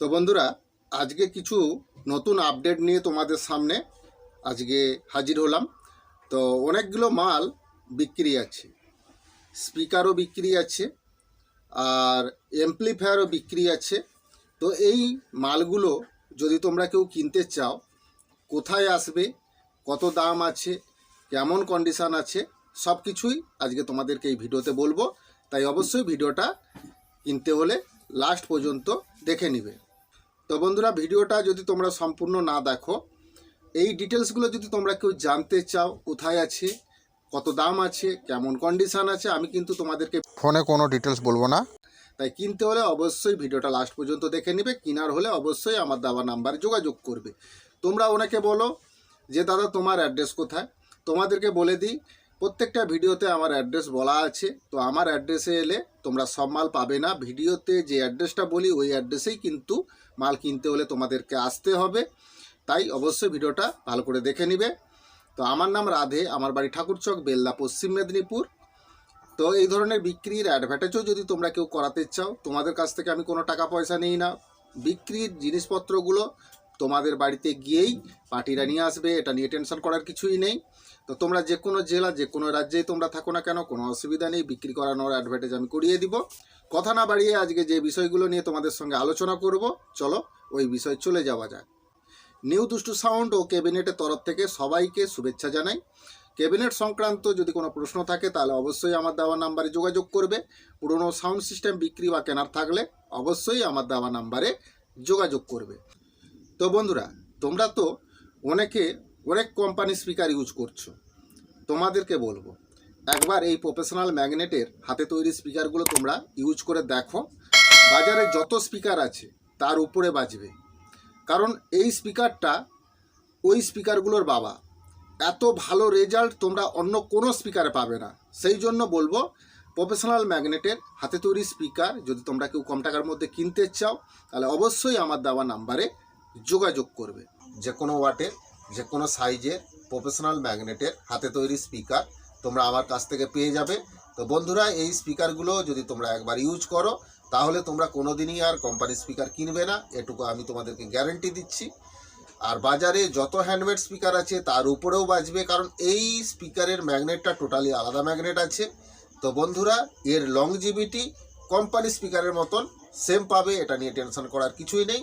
তো বন্ধুরা, আজকে কিছু নতুন আপডেট নিয়ে তোমাদের সামনে আজকে হাজির হলাম। তো অনেকগুলো মাল বিক্রি আছে স্পিকারও বিক্রি আছে, আর এমপ্লিফায়ারও বিক্রি আছে। তো এই মালগুলো যদি তোমরা কেউ কিনতে চাও, কোথায় আসবে, কত দাম আছে, কেমন কন্ডিশান আছে সব কিছুই আজকে তোমাদেরকে এই ভিডিওতে বলব। তাই অবশ্যই ভিডিওটা কিনতে হলে লাস্ট পর্যন্ত দেখে নিবে। তো বন্ধুরা ভিডিওটা যদি তোমরা সম্পূর্ণ না দেখো এই ডিটেলসগুলো যদি তোমরা কেউ জানতে চাও কোথায় আছে কত দাম আছে কেমন কন্ডিশান আছে আমি কিন্তু তোমাদেরকে ফোনে কোনো ডিটেলস বলব না। তাই কিনতে হলে অবশ্যই ভিডিওটা লাস্ট পর্যন্ত দেখে নিবে কেনার হলে অবশ্যই আমার দেওয়া নাম্বারে যোগাযোগ করবে। তোমরা ওনাকে বলো যে দাদা তোমার অ্যাড্রেস কোথায়? তোমাদেরকে বলে দিই প্রত্যেকটা ভিডিওতে আমার অ্যাড্রেস বলা আছে, তো আমার অ্যাড্রেসে এলে তোমরা সব মাল পাবে না। ভিডিওতে যে অ্যাড্রেসটা বলি, ওই অ্যাড্রেসেই কিন্তু মাল কিনতে হলে তোমাদেরকে আসতে হবে। তাই অবশ্যই ভিডিওটা ভালো করে দেখে নিবে। তো আমার নাম রাধে, আমার বাড়ি ঠাকুরচক বেল্লা পশ্চিম মেদিনীপুর। তো এই ধরনের বিক্রির অ্যাডভার্টাইজও যদি তোমরা কেউ করাতে চাও, তোমাদের কাছ থেকে আমি কোনো টাকা পয়সা নিই না। বিক্রির জিনিসপত্রগুলো তোমাদের বাড়িতে গিয়েই পার্টিরা নিয়ে আসবে, এটা নিয়ে টেনশন করার কিছুই নেই। তো তোমরা যে কোনো জেলা, যে কোনো রাজ্যেই তোমরা থাকো না কেন, কোনো অসুবিধা নেই, বিক্রি করানোর অ্যাডভার্টাইজ আমি করিয়ে দিব। কথা না বাড়িয়ে আজকে যে বিষয়গুলো নিয়ে তোমাদের সঙ্গে আলোচনা করব, চলো ওই বিষয় চলে যাওয়া যাক। নিউ দুষ্টু সাউন্ড ও ক্যাবিনেটের তরফ থেকে সবাইকে শুভেচ্ছা জানাই। ক্যাবিনেট সংক্রান্ত যদি কোনো প্রশ্ন থাকে, তাহলে অবশ্যই আমার দেওয়া নাম্বারে যোগাযোগ করবে। পুরনো সাউন্ড সিস্টেম বিক্রি বা কেনার থাকলে অবশ্যই আমার দেওয়া নাম্বারে যোগাযোগ করবে। তো বন্ধুরা, তোমরা তো অনেকে অনেক কোম্পানি স্পিকার ইউজ করছ। তোমাদেরকে বলব, একবার এই প্রফেশনাল ম্যাগনেটের হাতে তৈরি স্পিকারগুলো তোমরা ইউজ করে দেখো। বাজারে যত স্পিকার আছে, তার উপরে বাজবে। কারণ এই স্পিকারটা ওই স্পিকারগুলোর বাবা। এত ভালো রেজাল্ট তোমরা অন্য কোনো স্পিকারে পাবে না। সেই জন্য বলব প্রফেশনাল ম্যাগনেটের হাতে তৈরি স্পিকার যদি তোমরা কেউ কম টাকার মধ্যে কিনতে চাও, তাহলে অবশ্যই আমার দেওয়া নাম্বারে যোগাযোগ করবে। যে কোনো ওয়াটের যে কোনো সাইজের প্রফেশনাল ম্যাগনেটের হাতে তৈরি স্পিকার তোমরা আমার কাছ থেকে পেয়ে যাবে। তো বন্ধুরা, এই স্পিকারগুলো যদি তোমরা একবার ইউজ করো, তাহলে তোমরা কোনো দিনই আর কোম্পানি স্পিকার কিনবে না। এটুকু আমি তোমাদেরকে গ্যারেন্টি দিচ্ছি। আর বাজারে যত হ্যান্ডমেড স্পিকার আছে, তার উপরেও বাজবে, কারণ এই স্পিকারের ম্যাগনেটটা টোটালি আলাদা ম্যাগনেট আছে। তো বন্ধুরা, এর লংজিভিটি কোম্পানি স্পিকারের মতন সেম পাবে, এটা নিয়ে টেনশন করার কিছুই নেই।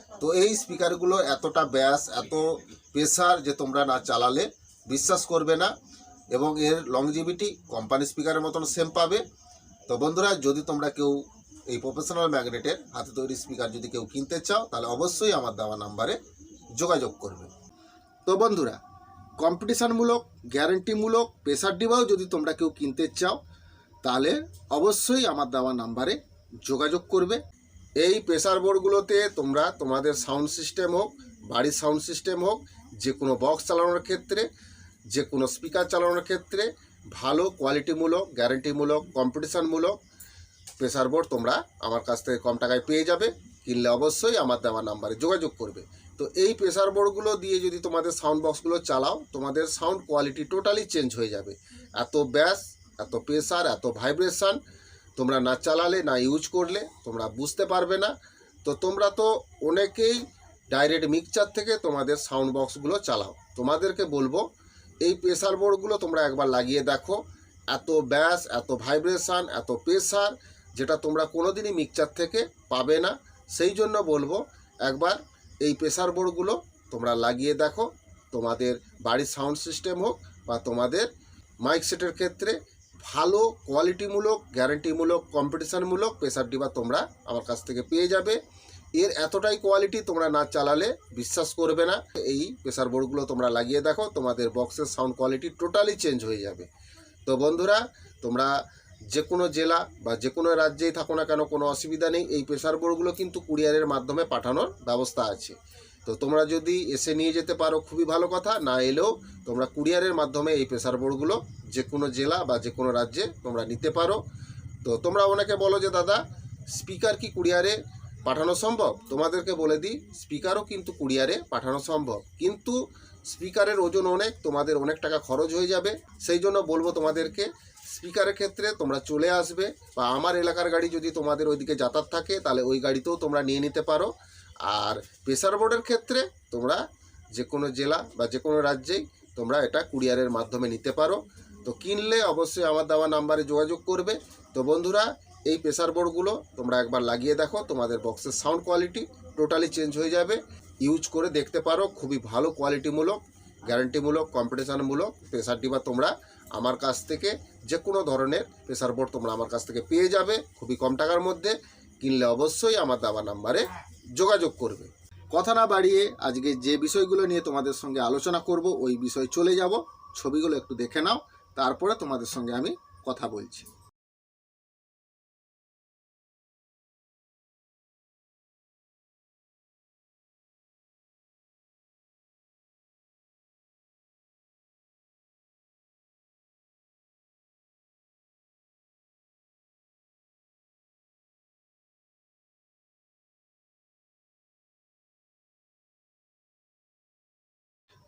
তো এই স্পিকারগুলো এতটা ব্যাস, এত প্রেসার যে তোমরা না চালালে বিশ্বাস করবে না এবং এর লংজিভিটি কোম্পানি স্পিকারের মতন সেম পাবে। তো বন্ধুরা, যদি তোমরা কেউ এই প্রফেশনাল ম্যাগনেটের হাতে তৈরি স্পিকার যদি কেউ কিনতে চাও, তাহলে অবশ্যই আমার দেওয়া নাম্বারে যোগাযোগ করবে। তো বন্ধুরা কম্পিটিশানমূলক গ্যারেন্টিমূলক প্রেসার ডিবাও যদি তোমরা কেউ কিনতে চাও, তাহলে অবশ্যই আমার দেওয়া নাম্বারে যোগাযোগ করবে। এই প্রেসার বোর্ডগুলোতে তোমরা তোমাদের সাউন্ড সিস্টেম হোক, বাড়ির সাউন্ড সিস্টেম হোক যে কোনো বক্স চালানোর ক্ষেত্রে যে কোনো স্পিকার চালানোর ক্ষেত্রে ভালো কোয়ালিটিমূলক গ্যারেন্টিমূলক কম্পিটিশানমূলক প্রেসার বোর্ড তোমরা আমার কাছ থেকে কম টাকায় পেয়ে যাবে। কিনলে অবশ্যই আমার দেওয়া নাম্বারে যোগাযোগ করবে। তো এই প্রেসার বোর্ডগুলো দিয়ে যদি তোমাদের সাউন্ড বক্সগুলো চালাও, তোমাদের সাউন্ড কোয়ালিটি টোটালি চেঞ্জ হয়ে যাবে। এত ব্যাস, এত প্রেসার এত ভাইব্রেশন তোমরা না চালালে, না ইউজ করলে, তোমরা বুঝতে পারবে না। তো তোমরা তো অনেকেই ডাইরেক্ট মিক্সচার থেকে তোমাদের সাউন্ড বক্সগুলো চালাও। তোমাদেরকে বলব, এই প্রেসার বোর্ডগুলো তোমরা একবার লাগিয়ে দেখো। এত ব্যাস এত ভাইব্রেশন এত প্রেসার যেটা তোমরা কোনোদিনই মিক্সচার থেকে পাবে না। সেই জন্য বলব, একবার এই প্রেসার বোর্ডগুলো তোমরা লাগিয়ে দেখো। তোমাদের বাড়ির সাউন্ড সিস্টেম হোক বা তোমাদের মাইক সেটের ক্ষেত্রে ভালো কোয়ালিটিমূলক, গ্যারান্টিমূলক, কম্পিটিশানমূলক প্রেসার ডিবা তোমরা আমার কাছ থেকে পেয়ে যাবে। এর এতটাই কোয়ালিটি তোমরা না চালালে বিশ্বাস করবে না। এই প্রেসার বোর্ডগুলো তোমরা লাগিয়ে দেখো, তোমাদের বক্সের সাউন্ড কোয়ালিটি টোটালি চেঞ্জ হয়ে যাবে। তো বন্ধুরা, তোমরা যে কোনো জেলা বা যে কোনো রাজ্যেই থাকো না কেন, কোনো অসুবিধা নেই। এই প্রেসার বোর্ডগুলো কিন্তু কুরিয়ারের মাধ্যমে পাঠানোর ব্যবস্থা আছে। তো তোমরা যদি এসে নিয়ে যেতে পারো, খুবই ভালো কথা। না এলেও তোমরা কুরিয়ারের মাধ্যমে এই প্রেসার বোর্ডগুলো যে কোনো জেলা বা যে কোনো রাজ্যে তোমরা নিতে পারো। তো তোমরা ওনাকে বলো যে, দাদা স্পিকার কি কুরিয়ারে পাঠানো সম্ভব? তোমাদেরকে বলে দিই স্পিকারও কিন্তু কুরিয়ারে পাঠানো সম্ভব। কিন্তু স্পিকারের ওজন অনেক, তোমাদের অনেক টাকা খরচ হয়ে যাবে। সেই জন্য বলব তোমাদেরকে স্পিকারের ক্ষেত্রে তোমরা চলে আসবে বা আমার এলাকার গাড়ি যদি তোমাদের ওইদিকে যাতায়াত থাকে, তাহলে ওই গাড়িতেও তোমরা নিয়ে নিতে পারো। আর প্রেসার বোর্ডের ক্ষেত্রে তোমরা যে কোনো জেলা বা যে কোনো রাজ্যেই তোমরা এটা কুরিয়ারের মাধ্যমে নিতে পারো। তো কিনলে অবশ্যই আমার দেওয়া নাম্বারে যোগাযোগ করবে। তো বন্ধুরা, এই প্রেসার বোর্ডগুলো তোমরা একবার লাগিয়ে দেখো। তোমাদের বক্সের সাউন্ড কোয়ালিটি টোটালি চেঞ্জ হয়ে যাবে। ইউজ করে দেখতে পারো, খুবই ভালো কোয়ালিটিমূলক গ্যারান্টিমূলক কম্পিটিশনমূলক প্রেসার ডিবার তোমরা আমার কাছ থেকে যে কোনো ধরনের প্রেসার বোর্ড তোমরা আমার কাছ থেকে পেয়ে যাবে। খুবই কম টাকার মধ্যে। কিনলে অবশ্যই আমার দাবা নাম্বারে যোগাযোগ করবে। কথা না বাড়িয়ে আজকে যে বিষয়গুলো নিয়ে তোমাদের সঙ্গে আলোচনা করব, ওই বিষয় চলে যাব। ছবিগুলো একটু দেখে নাও, তারপরে তোমাদের সঙ্গে আমি কথা বলছি।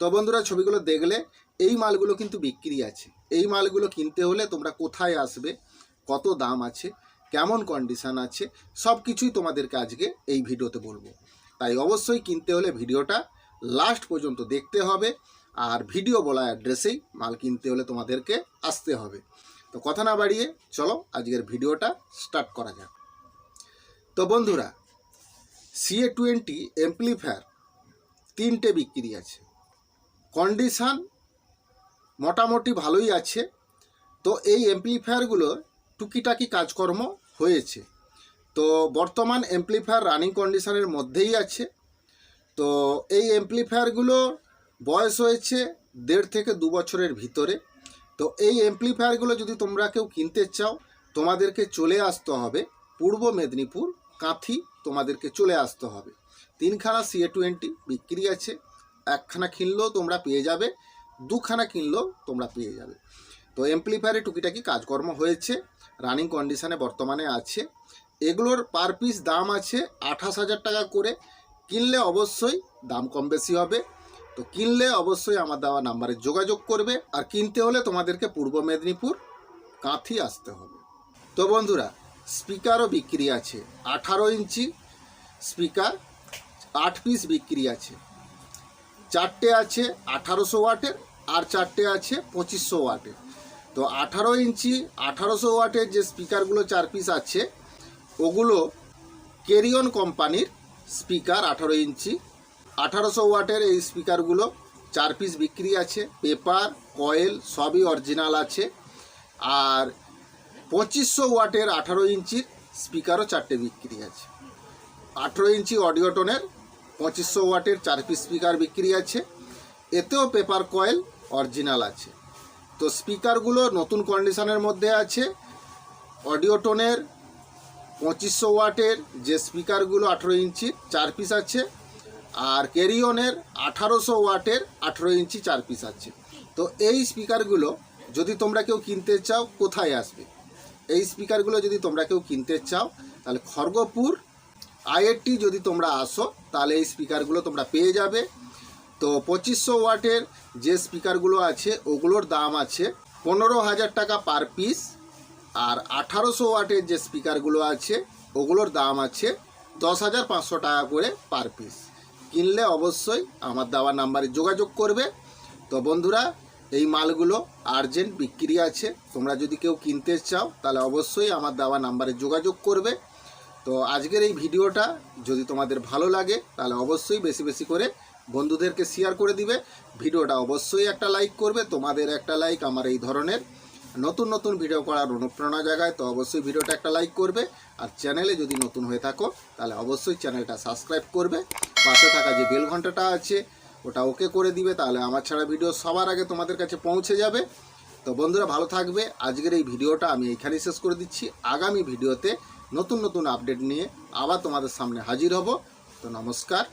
তো বন্ধুরা, ছবিগুলো দেখলে এই মালগুলো কিন্তু বিক্রি আছে। এই মালগুলো কিনতে হলে তোমরা কোথায় আসবে, কত দাম আছে, কেমন কন্ডিশান আছে সব কিছুই তোমাদেরকে আজকে এই ভিডিওতে বলব। তাই অবশ্যই কিনতে হলে ভিডিওটা লাস্ট পর্যন্ত দেখতে হবে আর ভিডিও বলা অ্যাড্রেসেই মাল কিনতে হলে তোমাদেরকে আসতে হবে। তো কথা না বাড়িয়ে চলো আজকের ভিডিওটা স্টার্ট করা যাক। তো বন্ধুরা সিএ টোয়েন্টি এমপ্লিফায়ার তিনটে বিক্রি আছে। কন্ডিশান মোটামুটি ভালোই আছে। তো এই এমপ্লিফায়ারগুলো টুকিটাকি কাজকর্ম হয়েছে। তো বর্তমান এমপ্লিফায়ার রানিং কন্ডিশনের মধ্যেই আছে। তো এই এমপ্লিফায়ারগুলো বয়স হয়েছে দেড় থেকে দু বছরের ভিতরে। তো এই এমপ্লিফায়ারগুলো যদি তোমরা কেউ কিনতে চাও, তোমাদেরকে চলে আসতে হবে পূর্ব মেদিনীপুর কাঁথি, তোমাদেরকে চলে আসতে হবে। তিনখানা সিএ টোয়েন্টি বিক্রি আছে। একখানা কিনলেও তোমরা পেয়ে যাবে, দুখানা কিনলেও তোমরা পেয়ে যাবে। তো এমপ্লিফায়ারে টুকিটাকি কাজকর্ম হয়েছে রানিং কন্ডিশানে বর্তমানে আছে। এগুলোর পার পিস দাম আছে আঠাশ হাজার টাকা করে। কিনলে অবশ্যই দাম কম বেশি হবে। তো কিনলে অবশ্যই আমার দেওয়া নাম্বারে যোগাযোগ করবে আর কিনতে হলে তোমাদেরকে পূর্ব মেদিনীপুর কাঁথি আসতে হবে। তো বন্ধুরা স্পিকারও বিক্রি আছে, আঠারো ইঞ্চি স্পিকার আট পিস বিক্রি আছে। চারটে আছে আঠারোশো ওয়াটের আর চারটে আছে পঁচিশশো ওয়াটের তো আঠারো ইঞ্চি, আঠারোশো ওয়াটের যে স্পিকারগুলো চার পিস আছে, ওগুলো কেরিয়ন কোম্পানির স্পিকার আঠারো ইঞ্চি। আঠারোশো ওয়াটের এই স্পিকারগুলো চার পিস বিক্রি আছে, পেপার, কয়েল সবই অরিজিনাল আছে। আর পঁচিশশো ওয়াটের আঠারো ইঞ্চির স্পিকারও চারটে বিক্রি আছে। আঠেরো ইঞ্চি অডিওটনের পঁচিশশো ওয়াটের চার পিস স্পিকার বিক্রি আছে। এতেও পেপার কয়েল অরিজিনাল আছে। তো স্পিকারগুলো নতুন কন্ডিশনের মধ্যে আছে। অডিওটনের পঁচিশশো ওয়াটের যে স্পিকারগুলো আঠেরো ইঞ্চি চার পিস আছে আর ক্যারিয়নের আঠারোশো ওয়াটের আঠেরো ইঞ্চি চার পিস আছে। তো এই স্পিকারগুলো যদি তোমরা কেউ কিনতে চাও, কোথায় আসবে? এই স্পিকারগুলো যদি তোমরা কেউ কিনতে চাও, তাহলে খড়গপুর আইএটি যদি তোমরা আসো, তাহলে এই স্পিকারগুলো তোমরা পেয়ে যাবে। তো পঁচিশশো ওয়াটের যে স্পিকারগুলো আছে, ওগুলোর দাম আছে পনেরো হাজার টাকা পার পিস আর আঠারোশো ওয়াটের যে স্পিকারগুলো আছে, ওগুলোর দাম আছে দশ হাজার পাঁচশো টাকা করে পার পিস কিনলে অবশ্যই আমার দেওয়া নাম্বারে যোগাযোগ করবে। তো বন্ধুরা, এই মালগুলো আর্জেন্ট বিক্রি আছে। তোমরা যদি কেউ কিনতে চাও, তাহলে অবশ্যই আমার দেওয়া নাম্বারে যোগাযোগ করবে। তো আজকের এই ভিডিওটা যদি তোমাদের ভালো লাগে, তাহলে অবশ্যই বেশি বেশি করে বন্ধুদেরকে শেয়ার করে দিবে। ভিডিওটা অবশ্যই একটা লাইক করবে, তোমাদের একটা লাইক আমার এই ধরনের। নতুন নতুন ভিডিও করার অনুপ্রেরণা জায়গায় তো অবশ্যই ভিডিওটা একটা লাইক করবে। আর চ্যানেলে যদি নতুন হয়ে থাকো, তাহলে অবশ্যই চ্যানেলটা সাবস্ক্রাইব করবে। পাশে থাকা যে বেল ঘন্টাটা আছে, ওটা ওকে করে দিবে, তাহলে আমার ছাড়া ভিডিও সবার আগে তোমাদের কাছে পৌঁছে যাবে। তো বন্ধুরা ভালো থাকবে। আজকের এই ভিডিওটা আমি এইখানেই শেষ করে দিচ্ছি। আগামী ভিডিওতে নতুন নতুন আপডেট নিয়ে আবার তোমাদের সামনে হাজির হব। তো নমস্কার।